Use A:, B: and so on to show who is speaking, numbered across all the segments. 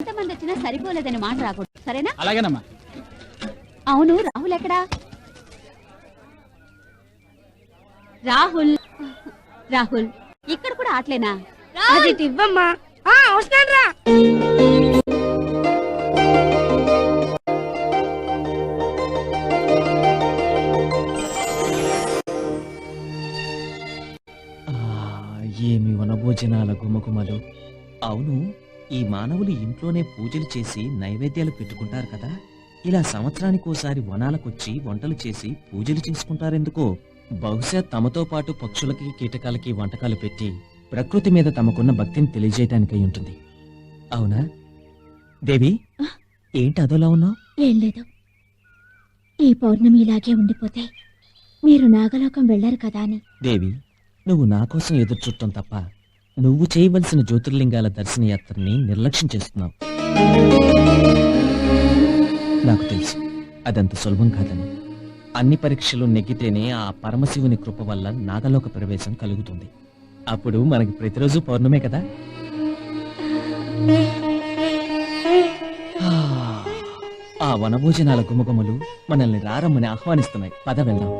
A: ఎంతమంది వచ్చినా సరిపోలేదని మాట రాకూడదు. సరేనా?
B: అలాగేనమ్మా.
A: అవును రాహుల్ ఎక్కడా? రాహుల్. రాహుల్ ఇక్కడ కూడా ఆటలేనా?
C: అది ఇవ్వమ్మా. ఆ వస్తాను రా.
D: ఆ, ఏమి వనభోజనాల గుమగుమలు? అవును ఈ మానవులు ఇంట్లోనే పూజలు చేసి నైవేద్యాలు పెట్టుకుంటారు కదా? ఇలా సంవత్సరానికి ఓసారి వనాలకొచ్చి వంటలు చేసి పూజలు చేసుకుంటారెందుకో? బహుశా తమతో పాటు పక్షులకి కీటకాలకి వంటకాలు పెట్టి ప్రకృతి మీద తమకున్న భక్తిని తెలియజేయటానికై ఉంటుంది. అవునా? దేవి ఏంటి అదోలా ఉన్నావు?
E: ఏం లేదు. ఈ పౌర్ణమి ఇలాగే ఉండిపోతే మీరు నాగలోకం వెళ్ళారు కదా అని.
D: దేవి నువ్వు నా కోసం ఎదురు చూడటం తప్ప నువ్వు చేయవలసిన జ్యోతిర్లింగాల దర్శన యాత్రని నిర్లక్ష్యం చేస్తున్నావు. నాకు తెలుసు. అదంత సులభం కాదని. అన్ని పరీక్షలు నెగ్గితేనే ఆ పరమశివుని కృప వల్ల నాగలోక ప్రవేశం కలుగుతుంది. అప్పుడు మనకి ప్రతిరోజు పౌర్ణమే కదా? ఆ, ఆ వనభోజనాల గుమగుమలు మనల్ని రారమ్మని ఆహ్వానిస్తున్నాయి. పద వెళ్దాం.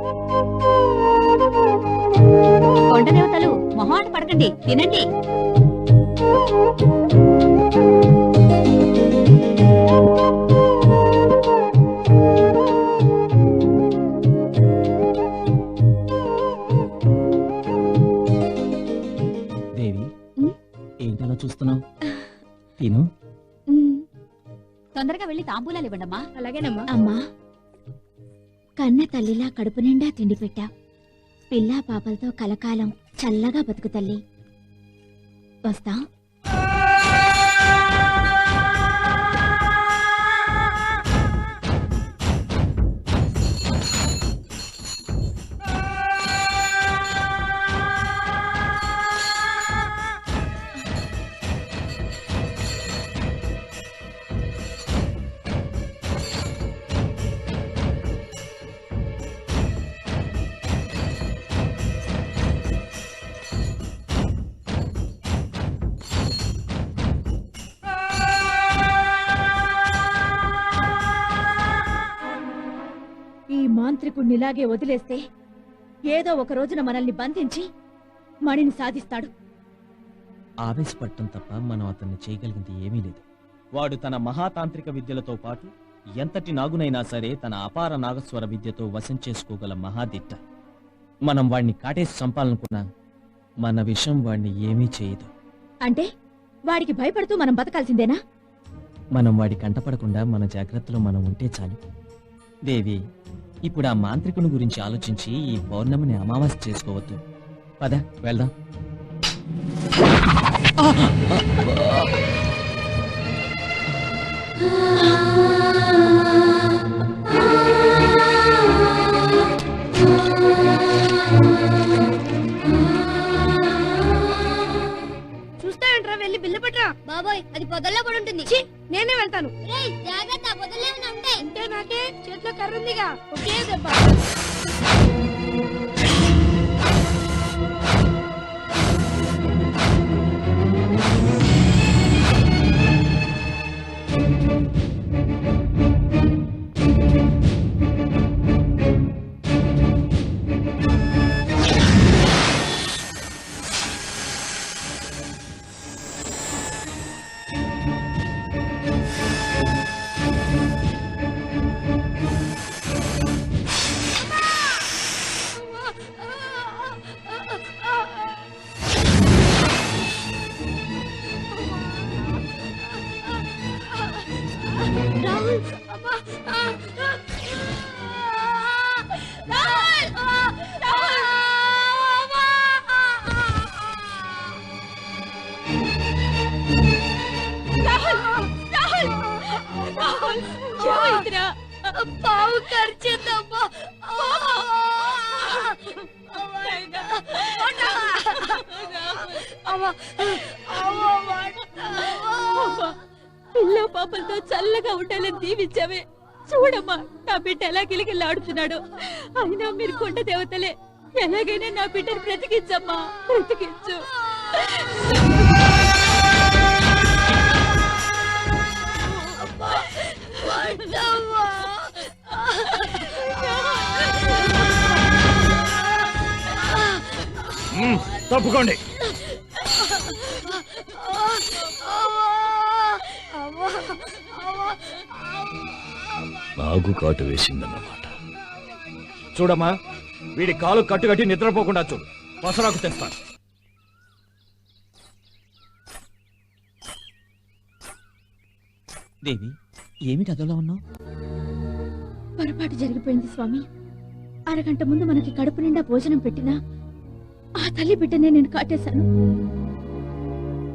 A: కొండ దేవతలు మొహాట పడకండి తినండి.
D: దేవి. ఏంటలా చూస్తున్నావు? తిను.
A: తొందరగా వెళ్ళి తాంబూలాలు ఇవ్వండమ్మా.
C: అలాగేనమ్మా.
E: అమ్మా కన్న తల్లిలా కడుపు నిండా తిండి పెట్టా పిల్లా పాపలతో కలకాలం చల్లగా బతుకు తల్లి. వస్తా.
F: మాంత్రికుణ్ణి ఇలాగే వదిలేస్తే ఏదో ఒక రోజున మనల్ని బంధించి మణిని సాధిస్తాడు.
D: ఆవేశపడటం తప్ప మనం అతన్ని చేయగలిగింది ఏమీ లేదు. వాడు తన మహాతాంత్రిక విద్యలతో పాటు ఎంతటి నాగునైనా సరే తన అపార నాగస్వర విద్యతో వశం చేసుకోగల మహాదిట్ట. మనం వాడిని కాటేసి చంపాలనుకున్నా మన విషం వాడిని ఏమీ చేయదు.
F: అంటే వాడికి భయపడుతూ మనం బతకాల్సిందేనా?
D: మనం వాడి కంటపడకుండా మన జాగ్రత్తలో మనం ఉంటే చాలు. దేవి ఇప్పుడు ఆ మాంత్రికుని గురించి ఆలోచించి ఈ పౌర్ణమిని అమావాస్య చేసుకోవద్దు. పద వెళ్దాం.
C: చూస్తావేంట్రా వెళ్ళి బిల్లు పట్టరా.
G: బాబోయ్ అది పొదల్లో పడి ఉంటుంది.
C: నేనే వెళ్తాను.
G: రేయ్, ఉంటాయి
C: అంటే నాకే చేతిలో కర్ర ఉందిగా. ఒకే దెబ్బ. పావు ఖర్చిందమ్మా.
F: పిల్ల పాపలతో చల్లగా ఉండాలని దీవించావే. చూడమ్మా నా బిడ్డ ఎలా గిలిగిల్లాడుతున్నాడు. అయినా మీరు కొండ దేవతలే ఎలాగైనా నా బిడ్డను బ్రతికించమ్మా బ్రతికించు.
B: తప్పుకోండి నాగు కాటు వేసిందన్నమాట. చూడమ్మా వీడి కాలు కట్టుకట్టి నిద్రపోకుండా చూడు. పసరాకు తెస్తాను
D: దేవి ఏమిటి అదోలా ఉన్నావు?
E: పొరపాటు జరిగిపోయింది స్వామి. అరగంట ముందు మనకి కడుపు నిండా భోజనం పెట్టినా ఆ తల్లి బిడ్డనే నేను కాటేశాను.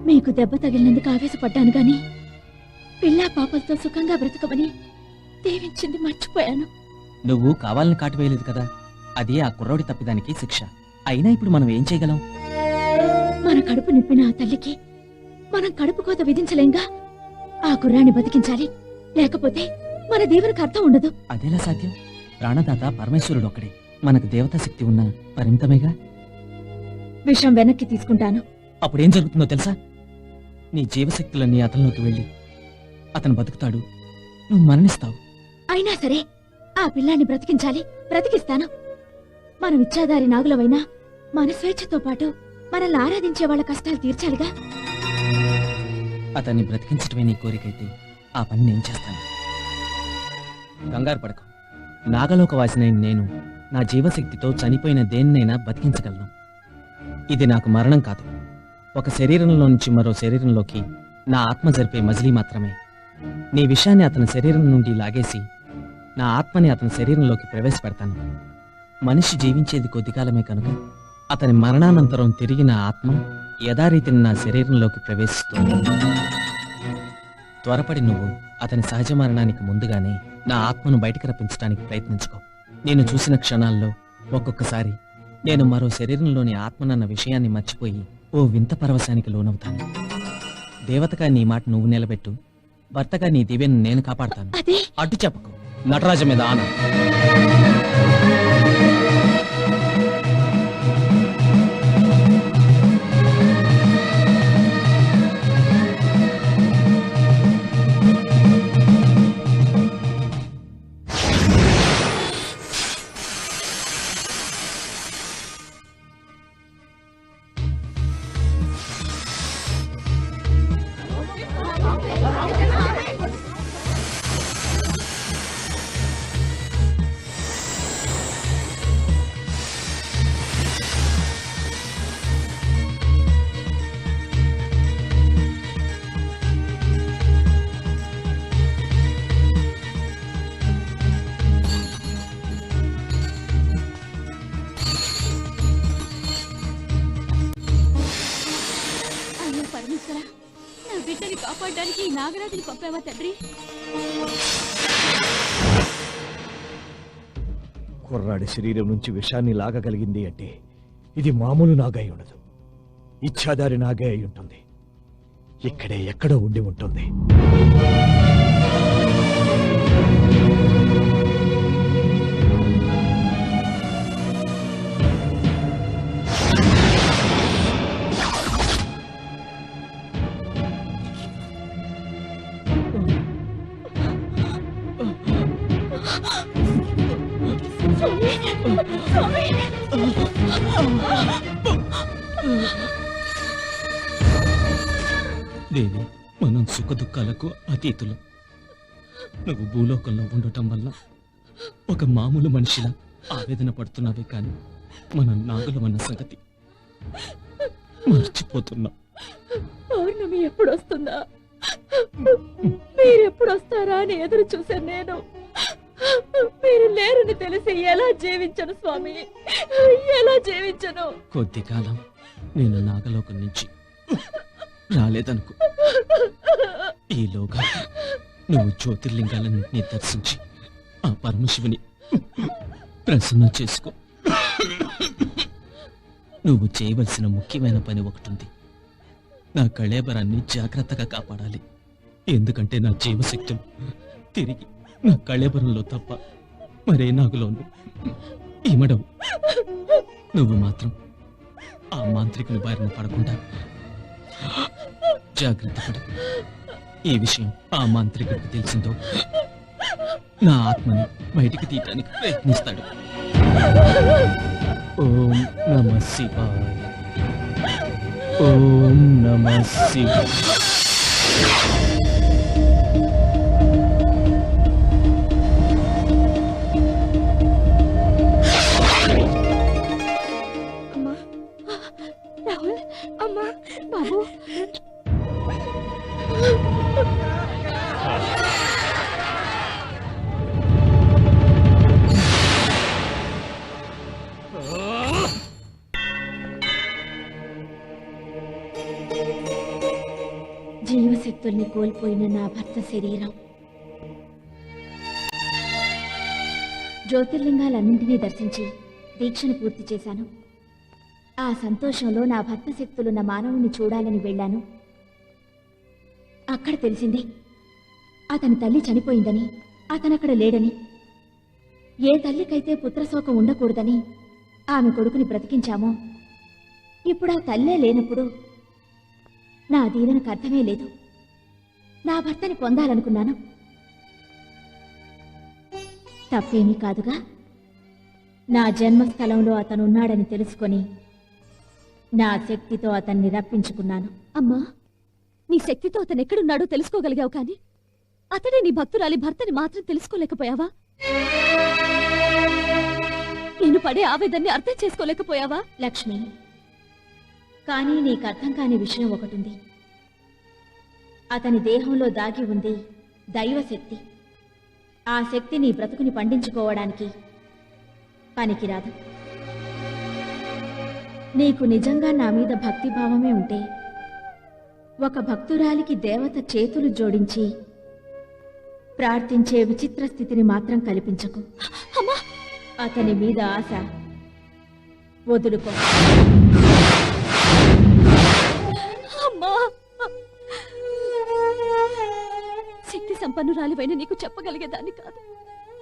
E: మీకు దెబ్బ తగిలినందుకు ఆవేశపడ్డాను గాని పిల్లా పాపలతో సుఖంగా బ్రతకమని దీవించింది మర్చిపోయాను.
D: నువ్వు కావాలని కాటు వేయలేదు కదా? అది ఆ కుర్రోడి తప్పిదానికి శిక్ష. అయినా ఇప్పుడు మనం ఏం చేయగలం?
E: మన కడుపు నింపిన ఆ తల్లికి మనం కడుపు కోత విధించలేంగా? ఆ గుర్రాన్ని బతికించాలి. లేకపోతే మన దీవెనకు అర్థం ఉండదు.
D: అదెలా సాధ్యం? ప్రాణదాత పరమేశ్వరుడు ఒక్కడే. మనకు దేవతా శక్తి ఉన్న పరిమితమేగా?
E: విషం వెనక్కి తీసుకుంటాను.
D: అప్పుడేం జరుగుతుందో తెలుసా? నీ జీవశక్తులన్నీ అతనిలోకి వెళ్ళి అతను బతుకుతాడు. నువ్వు మరణిస్తావు.
E: అయినా సరే ఆ పిల్లాన్ని బ్రతికించాలి బ్రతికిస్తాను. మనం ఇచ్చాదారి నాగులవైనా మన స్వేచ్ఛతో పాటు మనల్ని ఆరాధించే వాళ్ళ కష్టాలు తీర్చాలిగా?
D: అతన్ని బ్రతికించటమే నీ కోరికైతే ఆ పని నేను చేస్తాను. కంగారు పడకు. నాగలోకవాసినైన నేను నా జీవశక్తితో చనిపోయిన దేన్నైనా బతికించగలను. ఇది నాకు మరణం కాదు. ఒక శరీరంలో నుంచి మరో శరీరంలోకి నా ఆత్మ జరిపే మజిలీ మాత్రమే. నీ విషయాన్ని అతని శరీరం నుండి లాగేసి నా ఆత్మని అతని శరీరంలోకి ప్రవేశపెడతాను. మనిషి జీవించేది కొద్ది కాలమే కనుక అతని మరణానంతరం తిరిగి నా ఆత్మ యథారీతిని నా శరీరంలోకి ప్రవేశిస్తుంది. త్వరపడి నువ్వు అతని సహజ మరణానికి ముందుగానే నా ఆత్మను బయటకు రప్పించడానికి ప్రయత్నించుకో. నేను చూసిన క్షణాల్లో ఒక్కొక్కసారి నేను మరో శరీరంలోని ఆత్మనన్న విషయాన్ని మర్చిపోయి ఓ వింత పరవశానికి లోనవుతాను. దేవతగా నీ మాట నువ్వు నిలబెట్టు భర్తగా నీ దివ్యను నేను కాపాడతాను. అడ్డు చెప్పకు. నటరాజు మీద ఆన.
F: బిడ్డని ఈ నాగరాజుని పంపావా తండ్రి?
B: కుర్రాడి శరీరం నుంచి విషాన్ని లాగగలిగింది అంటే ఇది మామూలు నాగై ఉండదు. ఇచ్చాదారి నాగై అయి ఉంటుంది. ఇక్కడే ఎక్కడో ఉండి ఉంటుంది.
D: దుఃఖాలకు అతీతులం. నువ్వు భూలోకంలో ఉండటం వల్ల ఒక మామూలు మనిషిలా ఆవేదన పడుతున్నావే కానీ మనం నాగులమన్న సంగతి మర్చిపోతున్నాం.
F: పౌర్ణమి ఎప్పుడు వస్తుందా మీరు ఎప్పుడు వస్తారా అని ఎదురు చూసాను నేను? మీరు లేరని తెలిసి ఎలా జీవించను స్వామి? ఎలా జీవించను?
D: కొద్ది కాలం నేను నాగలోకం నుంచి రాలేదనుకో. ఈలోగా నువ్వు జ్యోతిర్లింగాలన్నింటినీ దర్శించి ఆ పరమశివుని ప్రసన్నం చేసుకో. నువ్వు చేయవలసిన ముఖ్యమైన పని ఒకటి ఉంది నా కళేబరాన్ని జాగ్రత్తగా కాపాడాలి. ఎందుకంటే నా జీవశక్తులు తిరిగి నా కళేబరంలో తప్ప మరే నాగులోను ఇమడవు. నువ్వు మాత్రం ఆ మాంత్రికుని బారిన పడకుండా జాగ్రత్త పడు. ఈ విషయం ఆ మాంత్రికుడికి తెలిసిందో నా ఆత్మని బయటికి తీయటానికి ప్రయత్నిస్తాడు. ఓం నమ శివాయ. ఓం నమ
E: శివాయ. కోల్పోయిన నా భర్త శరీరం. జ్యోతిర్లింగాలన్నింటినీ దర్శించి దీక్షను పూర్తి చేశాను. ఆ సంతోషంలో నా భర్త శక్తులున్న మానవుని చూడాలని వెళ్ళాను. అక్కడ తెలిసింది అతని తల్లి చనిపోయిందని అతనక్కడ లేడని. ఏ తల్లికైతే పుత్రశోకం ఉండకూడదని ఆమె కొడుకుని బ్రతికించామో ఇప్పుడు ఆ తల్లే లేనప్పుడు నా దీవెనకు అర్థమే లేదు. నా భర్తని పొందాలనుకున్నాను. తప్పేమీ కాదుగా. నా జన్మస్థలంలో అతనున్నాడని తెలుసుకొని నా శక్తితో అతన్ని రప్పించుకున్నాను.
F: అమ్మా నీ శక్తితో అతను ఎక్కడున్నాడో తెలుసుకోగలిగావు కానీ అతడే నీ భక్తురాలి భర్తని మాత్రం తెలుసుకోలేకపోయావా? నేను పడే ఆవేదాన్ని అర్థం చేసుకోలేకపోయావా?
E: లక్ష్మి కానీ నీకు అర్థం కాని విషయం ఒకటుంది. అతని దేహంలో దాగి ఉంది దైవశక్తి. ఆ శక్తి నీ బ్రతుకుని పండించుకోవడానికి పనికిరాదు. నీకు నిజంగా నా మీద భక్తిభావమే ఉంటే ఒక భక్తురాలికి దేవత చేతులు జోడించి ప్రార్థించే విచిత్ర స్థితిని మాత్రం కల్పించకు. అతని మీద ఆశ. వదులుకో.
F: సంపన్నురాలివైన నీకు చెప్పగలిగేదాన్ని కాదు.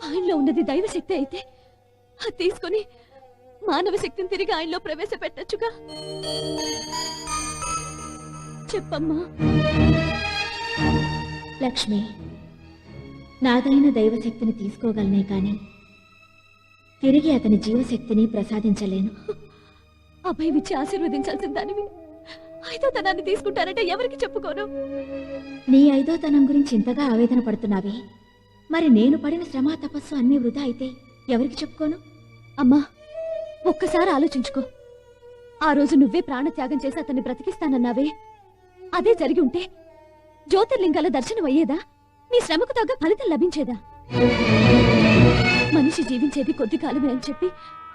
F: ఆయనలో ఉన్నది దైవ శక్తి అయితే అది తీసుకొని మానవ శక్తిని తిరిగి ఆయనలో ప్రవేశపెట్టచ్చుగా. చెప్పమ్మా.
E: లక్ష్మి నాదైన దైవశక్తిని తీసుకోగలనే కాని తిరిగి అతని జీవశక్తిని ప్రసాదించలేను.
F: అభయమిచ్చి ఆశీర్వదించాల్సిన దానివి. ఐదో తనాన్ని తీసుకుంటానంటే ఎవరికి చెప్పుకోను?
E: నీ ఐదోతనం గురించి ఇంతగా ఆవేదన పడుతున్నావే. మరి నేను పడిన శ్రమ తపస్సు అన్నీ వృధా అయితే ఎవరికి చెప్పుకోను?
F: అమ్మా ఒక్కసారి ఆలోచించుకో. ఆ రోజు నువ్వే ప్రాణత్యాగం చేసి అతన్ని బ్రతికిస్తానన్నావే. అదే జరిగి ఉంటే జ్యోతిర్లింగాల దర్శనం అయ్యేదా? నీ శ్రమకు తగ్గ ఫలితం లభించేదా? మనిషి జీవించేది కొద్ది కాలమే అని చెప్పి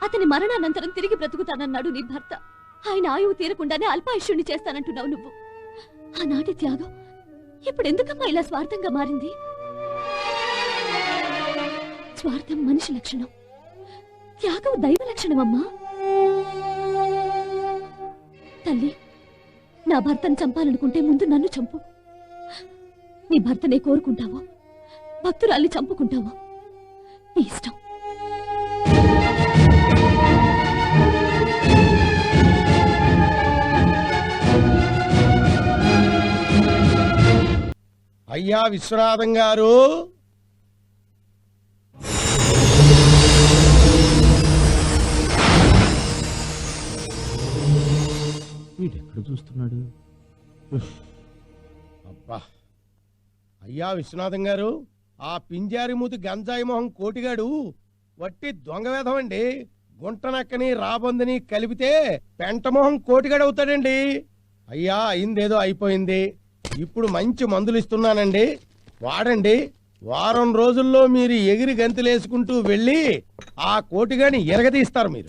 F: అతని మరణానంతరం తిరిగి బ్రతుకుతానన్నాడు నీ భర్త. ఆయన ఆయువు తీరకుండానే అల్పాయుష్యుణ్ణి చేస్తానంటున్నావు నువ్వు. ఆనాటి త్యాగం ఇప్పుడు ఎందుకమ్మా ఇలా స్వార్థంగా మారింది? స్వార్థం మనిషి లక్షణం. త్యాగం దైవ లక్షణమమ్మా. తల్లి నా భర్తను చంపాలనుకుంటే ముందు నన్ను చంపు. నీ భర్తనే కోరుకుంటావో? భక్తురాల్ని చంపుకుంటావో? నీ ఇష్టం.
H: అయ్యా విశ్వనాథం గారు.
D: వీడెక్కడ చూస్తున్నాడు?
H: అబ్బా. అయ్యా విశ్వనాథం గారు ఆ పింజారి మూతి గంజాయి మొహం కోటిగాడు వట్టి దొంగ వేధం అండి గుంటనక్కని రాబందని కలిపితే పెంటమొహం కోటిగాడు అవుతాడండి. అయ్యా అయిందేదో అయిపోయింది. ఇప్పుడు మంచి మందులు ఇస్తున్నానండి. వాడండి. వారం రోజుల్లో మీరు ఎగిరి గంతులేసుకుంటూ వెళ్ళి ఆ కోటిగాని ఎరగదీస్తారు మీరు.